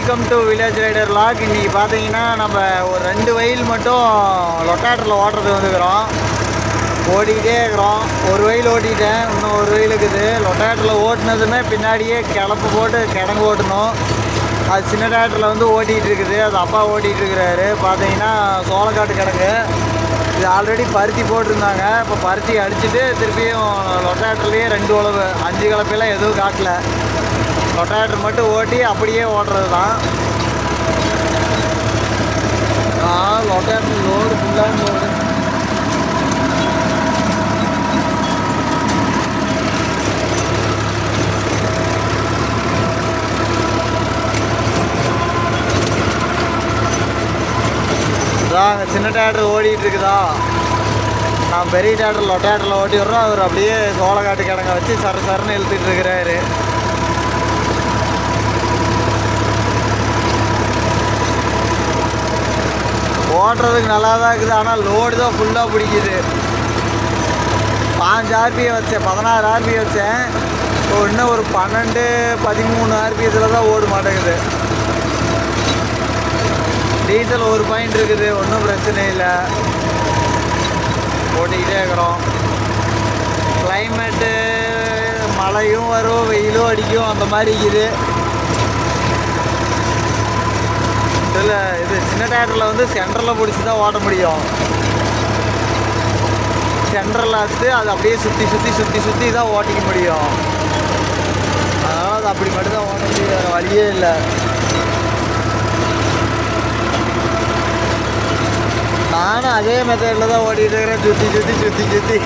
Welcome to village rider log இன்றைக்கி பார்த்தீங்கன்னா நம்ம ஒரு ரெண்டு வயல் மட்டும் லொட்டாட்டரில் ஓட்டுறது வந்துக்கிறோம் ஓடிக்கிட்டே இருக்கிறோம். ஒரு வயல் ஓட்டிட்டேன். இன்னும் ஒரு வயல் இருக்குது. லொட்டாட்டரில் ஓட்டினதுமே பின்னாடியே கிளப்பு போட்டு கிடங்கு ஓட்டணும். அது சின்ன டேட்டரில் வந்து ஓட்டிகிட்டு இருக்குது. அது அப்பா ஓட்டிகிட்டு இருக்கிறாரு. பார்த்தீங்கன்னா சோளக்காட்டு கிடங்கு. இது ஆல்ரெடி பருத்தி போட்டிருந்தாங்க. இப்போ பருத்தி அடிச்சுட்டு திருப்பியும் லொட்டாட்டர்லேயே ரெண்டு உழவு. அஞ்சு கலப்பையெல்லாம் எதுவும் காட்டல. ரொட்டாட்டர் மட்டும் ஓட்டி அப்படியே ஓடுறது தான் ஆ ரொட்டாட்டர் லோடு ஃபுல்லாக லோடு அங்கே சின்ன டேட்டர் ஓடிட்டு இருக்குதா? நான் பெரிய டேட்டர் லொட்டேட்டரில் ஓட்டி விட்றோம் அவர் அப்படியே சோளக்காட்டு கிடங்க வச்சு சர சரன்னு இழுத்துட்டு இருக்கிறாரு. ஓட்டுறதுக்கு நல்லா தான் இருக்குது. ஆனால் லோடு தான் ஃபுல்லாக பிடிக்குது. பாஞ்சு ஆர்பியை வச்சேன். பதினாறு ஆர்பி வச்சேன். இப்போ இன்னும் ஒரு பன்னெண்டு பதிமூணு ஆர்பிஎத்தில் தான் ஓட மாட்டேங்குது. டீசல் ஒரு பாயிண்ட் இருக்குது. ஒன்றும் பிரச்சனை இல்லை. ஓட்டிக்கிட்டே இருக்கிறோம். கிளைமேட்டு மழையும் வரும் வெயிலும் அடிக்கும். அந்த மாதிரி இருக்குது. இதில் இது சின்ன டயரில் வந்து சென்டரில் பிடிச்சி தான் ஓட முடியும். சென்டரில் வந்து அது அப்படியே சுற்றி சுற்றி சுற்றி சுற்றி தான் ஓட்டிக்க முடியும். அதனால் அது அப்படி மட்டும் தான் ஓட்ட முடியும். வேறு வழியே இல்லை. நானும் அதே மெத்தடில் தான் ஓடிட்டு இருக்கிறேன். சுற்றி சுற்றி சுற்றி சுற்றி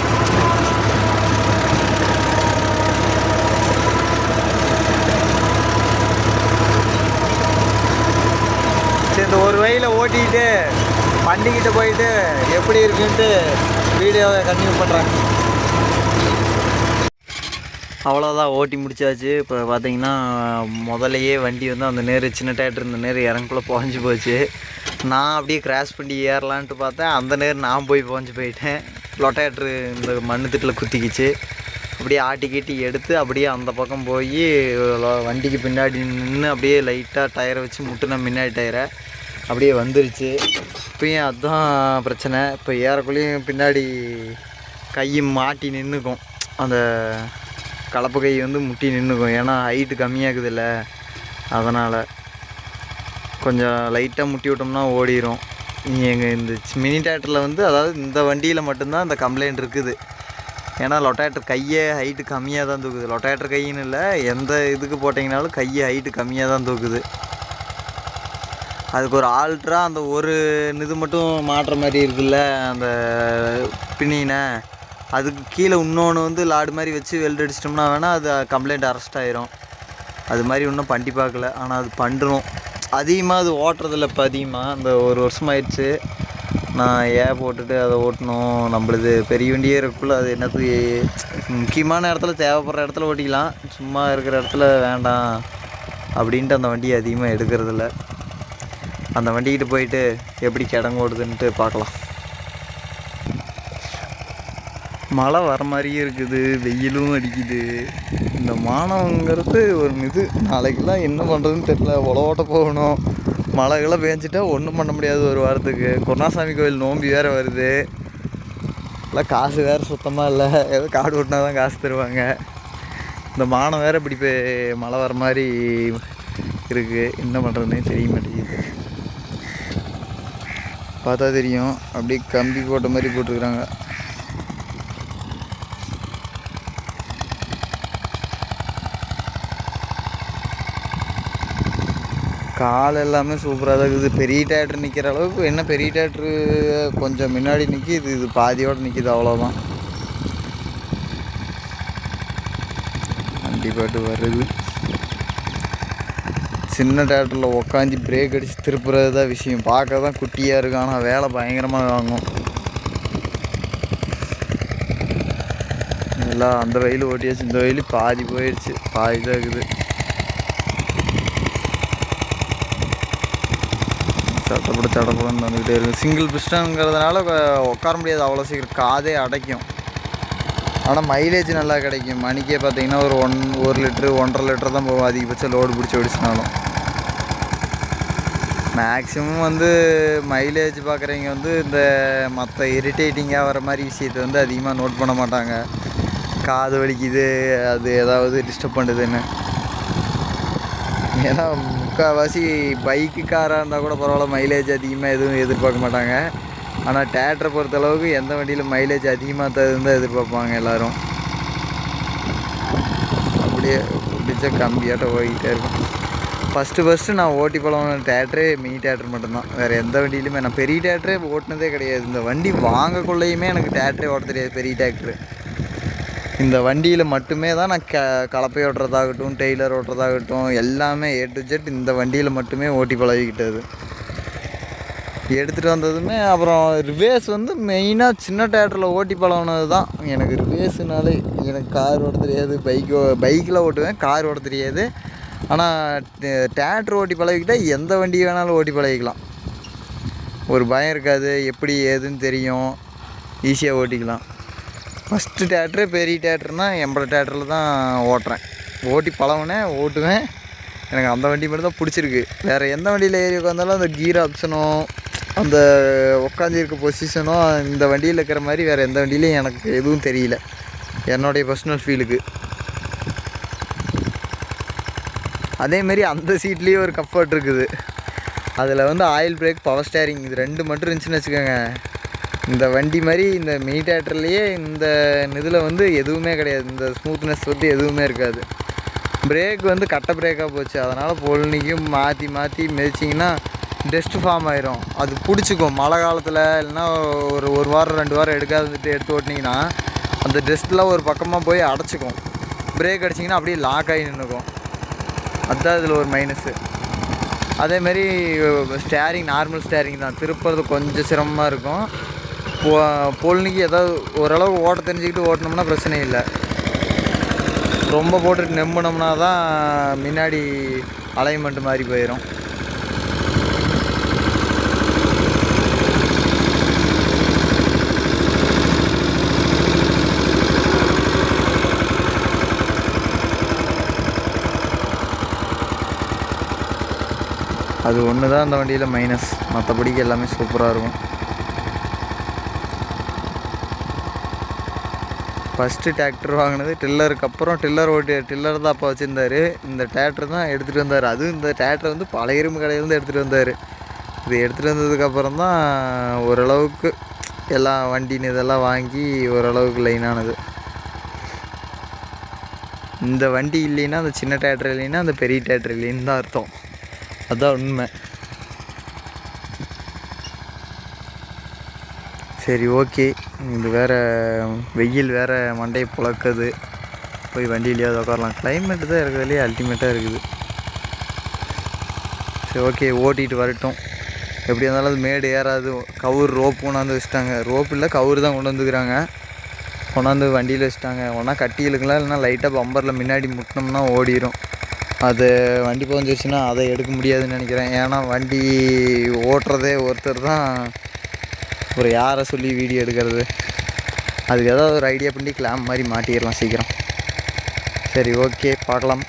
சரி இந்த ஒரு போயிட்டு வண்டிக்கிட்ட போயிட்டு எப்படி இருக்குன்ட்டு வீடியோவை கண்டினியூ பண்ணுறேன் அவ்வளோதான் ஓட்டி முடிச்சாச்சு. இப்போ பார்த்தீங்கன்னா முதல்லையே வண்டி வந்து அந்த நேர் சின்ன டேட்டர் இந்த நேரு இறங்குக்குள்ளே புகஞ்சு போச்சு. நான் அப்படியே கிராஸ் பண்ணி ஏறலான்ட்டு பார்த்தேன். அந்த நேர் நான் போய் புகஞ்சு போயிட்டேன். லொட்டேட்ரு இந்த மண்ணு திட்டில் குத்திக்கிச்சு. அப்படியே ஆட்டி கீட்டி எடுத்து அப்படியே அந்த பக்கம் போய் வண்டிக்கு பின்னாடி நின்று அப்படியே லைட்டாக டயரை வச்சு முட்டுனேன் முன்னாடி டயரை அப்படியே வந்துருச்சு. இப்பயும் அதுதான் பிரச்சனை. இப்போ ஏறக்குள்ளேயும் பின்னாடி கை மாட்டி நின்றுக்கும் அந்த கலப்பு கை வந்து முட்டி நின்றுக்கும் ஏன்னா ஹைட்டு கம்மியாகுதுல்ல. அதனால் கொஞ்சம் லைட்டாக முட்டி விட்டோம்னா ஓடிரும். எங்கள் இந்த மினி டேட்டரில் வந்து அதாவது இந்த வண்டியில் மட்டும்தான் இந்த கம்ப்ளைண்ட் இருக்குது. ஏன்னா லொட்டேட்டர் கையே ஹைட்டு கம்மியாக தான் தூக்குது. லொட்டேட்டர் கையின்னு இல்லை எந்த இதுக்கு போட்டிங்கனாலும் கையை ஹைட்டு கம்மியாக தான் தூக்குது. அதுக்கு ஒரு ஆல்ட்ரா அந்த ஒரு இது மட்டும் மாட்டுற மாதிரி இருக்குல்ல அந்த பின்னினை அதுக்கு கீழே இன்னொன்று வந்து லாடு மாதிரி வச்சு வெல்ட் அடிச்சிட்டோம்னா வேணால் அது கம்ப்ளைண்ட் அரெஸ்ட் ஆயிரும். அது மாதிரி இன்னும் பண்ணி பார்க்கல. ஆனால் அது பண்ணுறோம் அதிகமாக அது ஓட்டுறதில்ல இப்போ அதிகமாக அந்த ஒரு வருஷம் ஆயிடுச்சு. நான் ஏன் போட்டுட்டு அதை ஓட்டணும். நம்மளது பெரிய வண்டியே இருக்குள்ள அது என்னது? முக்கியமான இடத்துல தேவைப்படுற இடத்துல ஓட்டிக்கலாம். சும்மா இருக்கிற இடத்துல வேண்டாம். அப்படின்ட்டு அந்த வண்டியை அதிகமாக எடுக்கிறதில்ல. அந்த வண்டிக்கிட்ட போயிட்டு எப்படி கிடங்கு ஓடுதுன்ட்டு பார்க்கலாம். மழை வர மாதிரியும் இருக்குது வெயிலும் அடிக்குது. இந்த மானவங்கிறது ஒரு இது. நாளைக்கெல்லாம் என்ன பண்ணுறதுன்னு தெரில உழவோட்ட போகணும். மழைகள்லாம் பேஞ்சிட்டா ஒன்றும் பண்ண முடியாது ஒரு வாரத்துக்கு. குருணாசாமி கோயில் நோம்பி வேறு வருது. எல்லாம் காசு வேறு சுத்தமாக இல்லை. ஏதோ காடு ஓட்டினா தான் காசு தருவாங்க. இந்த மானம் வேறு இப்படி போய் மழை வர மாதிரி இருக்குது என்ன பண்ணுறதுன்னே தெரிய மாட்டேங்குது. பார்த்தா தெரியும். அப்படியே கம்பி போட்ட மாதிரி போட்டிருக்குறாங்க. கால் எல்லாமே சூப்பராக தான் இருக்குது. பெரிய டேட்ரு நிற்கிற அளவுக்கு என்ன பெரிய டேட்ரு கொஞ்சம் முன்னாடி நிற்கி இது இது பாதியோடு நிற்கிது அவ்வளோதான் வண்டி பாட்டு வருது சின்ன டேட்டரில் உக்காந்து பிரேக் அடித்து திருப்புறது தான் விஷயம். பார்க்க தான் குட்டியாக இருக்கும். ஆனால் வேலை பயங்கரமாக வாங்கும். எல்லாம் அந்த வயல் ஓட்டியாச்சு. இந்த வயல் பாதி போயிடுச்சு பாதி தான் இருக்குது. சட்டப்பட சட்டப்படன்னு வந்துக்கிட்டே இருக்குது சிங்கிள் பிஸ்டனுங்கிறதுனால உட்கார முடியாது. அவ்வளோ சீக்கிரம் காதே அடைக்கும். ஆனால் மைலேஜ் நல்லா கிடைக்கும். மணிக்கே பார்த்தீங்கன்னா ஒரு ஒன் ஒரு லிட்ரு ஒன்றரை லிட்டர் தான் போகும். அதிகபட்சம் லோடு பிடிச்சி ஓடிச்சினாலும் மேக்ஸிமம் வந்து மைலேஜ் பார்க்குறவங்க வந்து இந்த மற்ற இரிட்டேட்டிங்காக வர மாதிரி விஷயத்தை வந்து அதிகமாக நோட் பண்ண மாட்டாங்க. காது வலிக்குது அது ஏதாவது டிஸ்டர்ப் பண்ணுதுன்னு. ஏன்னா முக்கால்வாசி பைக்கு காராக இருந்தால் கூட பரவாயில்ல மைலேஜ் அதிகமாக எதுவும் எதிர்பார்க்க மாட்டாங்க. ஆனால் தேட்டரை பொறுத்தளவுக்கு எந்த வண்டியில் மைலேஜ் அதிகமாக தருதுன்னு தான் எதிர்பார்ப்பாங்க எல்லோரும். அப்படியே பிடிச்ச கம்மியாட்ட போய்கிட்டே இருக்கும். ஃபஸ்ட்டு ஃபஸ்ட்டு நான் ஓட்டி பழகின தேட்டரே மினி டேட்ரு மட்டும்தான். வேறு எந்த வண்டியிலுமே நான் பெரிய டேட்ரே ஓட்டினதே கிடையாது. இந்த வண்டி வாங்கக்குள்ளேயுமே எனக்கு தேட்டரே ஓட்ட தெரியாது பெரிய தேட்டரு இந்த வண்டியில் மட்டுமே தான் நான் க கலப்பை ஓட்டுறதாகட்டும் டெய்லர் ஓட்டுறதாகட்டும் எல்லாமே ஏ டு ஜெட் இந்த வண்டியில் மட்டுமே ஓட்டி பழகிக்கிட்டது. எடுத்துகிட்டு வந்ததுமே அப்புறம் ரிவேஸ் வந்து மெயினாக சின்ன டேட்டரில் ஓட்டி பழகினது தான் எனக்கு ரிவேஸுனாலே எனக்கு கார் ஓட்ட தெரியாது பைக்கு பைக்கில் ஓட்டுவேன் கார் ஓட்ட தெரியாது. ஆனால் டேட்ரு ஓட்டி பழகிக்கிட்டால் எந்த வண்டி வேணாலும் ஓட்டி பழகிக்கலாம். ஒரு பயம் இருக்காது எப்படி ஏதுன்னு தெரியும். ஈஸியாக ஓட்டிக்கலாம். ஃபஸ்ட்டு டேட்ரு பெரிய தேட்டர்னா எம்பளை டேட்டரில் தான் ஓட்டுறேன். ஓட்டி பழகுனேன் ஓட்டுவேன். எனக்கு அந்த வண்டி மட்டும் தான் பிடிச்சிருக்கு. வேறு எந்த வண்டியில் ஏறி உட்காந்தாலும் அந்த கீர் ஆப்ஷனும் அந்த உட்காந்துருக்க பொசிஷனும் இந்த வண்டியில் இருக்கிற மாதிரி வேறு எந்த வண்டியிலையும் எனக்கு எதுவும் தெரியல. என்னுடைய பர்சனல் ஃபீலுக்கு அதேமாரி அந்த சீட்லேயே ஒரு கம்ஃபர்ட் இருக்குது. அதில் வந்து ஆயில் பிரேக் பவர் ஸ்டேரிங் இது ரெண்டு மட்டும் இருந்துச்சுன்னு வச்சுக்கோங்க. இந்த வண்டி மாதிரி இந்த மினி டேட்டர்லேயே இந்த இதில் வந்து எதுவுமே கிடையாது. இந்த ஸ்மூத்னஸ் வந்து எதுவுமே இருக்காது. பிரேக் வந்து கட்ட பிரேக்காக போச்சு. அதனால் பொழுனிக்கும் மாற்றி மாற்றி மிதிச்சிங்கன்னா டெஸ்ட் ஃபார்ம் ஆயிரும். அது பிடிச்சிக்கும். மழை காலத்தில் இல்லைன்னா ஒரு ஒரு வாரம் ரெண்டு வாரம் எடுக்காதுட்டு எடுத்து ஓட்டினீங்கன்னா அந்த டெஸ்ட்லாம் ஒரு பக்கமாக போய் அடைச்சிக்கும். பிரேக் அடிச்சிங்கன்னா அப்படியே லாக் ஆகி நின்றுக்கும் அதுதான் இதில் ஒரு மைனஸு அதேமாரி ஸ்டேரிங் நார்மல் ஸ்டேரிங் தான். திருப்புறது கொஞ்சம் சிரமமாக இருக்கும். போ பொழுனிக்கு ஏதாவது ஓரளவு ஓட்ட தெரிஞ்சுக்கிட்டு ஓட்டினோம்னா பிரச்சனை இல்லை. ரொம்ப போட்டுட்டு நம்பினோம்னா தான் முன்னாடி அலைன்மெண்ட் மாதிரி போயிடும் அது ஒன்று தான் அந்த வண்டியில் மைனஸ் மற்றபடிக்கு எல்லாமே சூப்பராக இருக்கும். ஃபஸ்ட்டு டிராக்டர் வாங்கினது டில்லருக்கு அப்புறம் டில்லர் ஓட்டி டில்லர் தான் அப்போ வச்சுருந்தாரு. இந்த டிராக்டர் தான் எடுத்துகிட்டு வந்தார். அதுவும் இந்த டிராக்டர் வந்து பழைய இரும்பு கடையிலேருந்து எடுத்துகிட்டு வந்தார். இது எடுத்துகிட்டு வந்ததுக்கப்புறம் தான் ஓரளவுக்கு எல்லாம் வண்டின்னு இதெல்லாம் வாங்கி ஓரளவுக்கு லைனானது இந்த வண்டி இல்லைன்னா அந்த சின்ன டிராக்டர் இல்லைன்னா அந்த பெரிய டிராக்டர் இல்லைன்னு தான் அர்த்தம். அதுதான் உண்மை. சரி ஓகே. இது வேறு வெயில் வேறு மண்டையை புழக்குது. போய் வண்டியிலேயாவது உட்காரலாம் கிளைமேட் தான் இருக்கிறதுலே அல்டிமேட்டாக இருக்குது. சரி ஓகே. ஓட்டிகிட்டு வரட்டும். எப்படி இருந்தாலும் அது மேடு ஏறாது. கவுர் ரோப் கொண்டாந்து வச்சுட்டாங்க. ரோப் இல்லை கவுர் தான் கொண்டு வந்துக்கிறாங்க. கொண்டாந்து வண்டியில் வச்சுட்டாங்க. ஒன்றா கட்டி இழுக்கலாம் இல்லைனா லைட்டாக பம்பரில் முன்னாடி முட்டினோம்னா ஓடிடும் அது வண்டி புதஞ்சிருச்சுன்னா அதை எடுக்க முடியாதுன்னு நினைக்கிறேன். ஏன்னா வண்டி ஓட்டுறதே ஒருத்தர் தான். ஒரு யாரை சொல்லி வீடியோ எடுக்கிறது. அதுக்கு ஏதாவது ஒரு ஐடியா பண்ணி கிளாம் மாதிரி மாட்டிடலாம் சீக்கிரம். சரி ஓகே பார்க்கலாம்.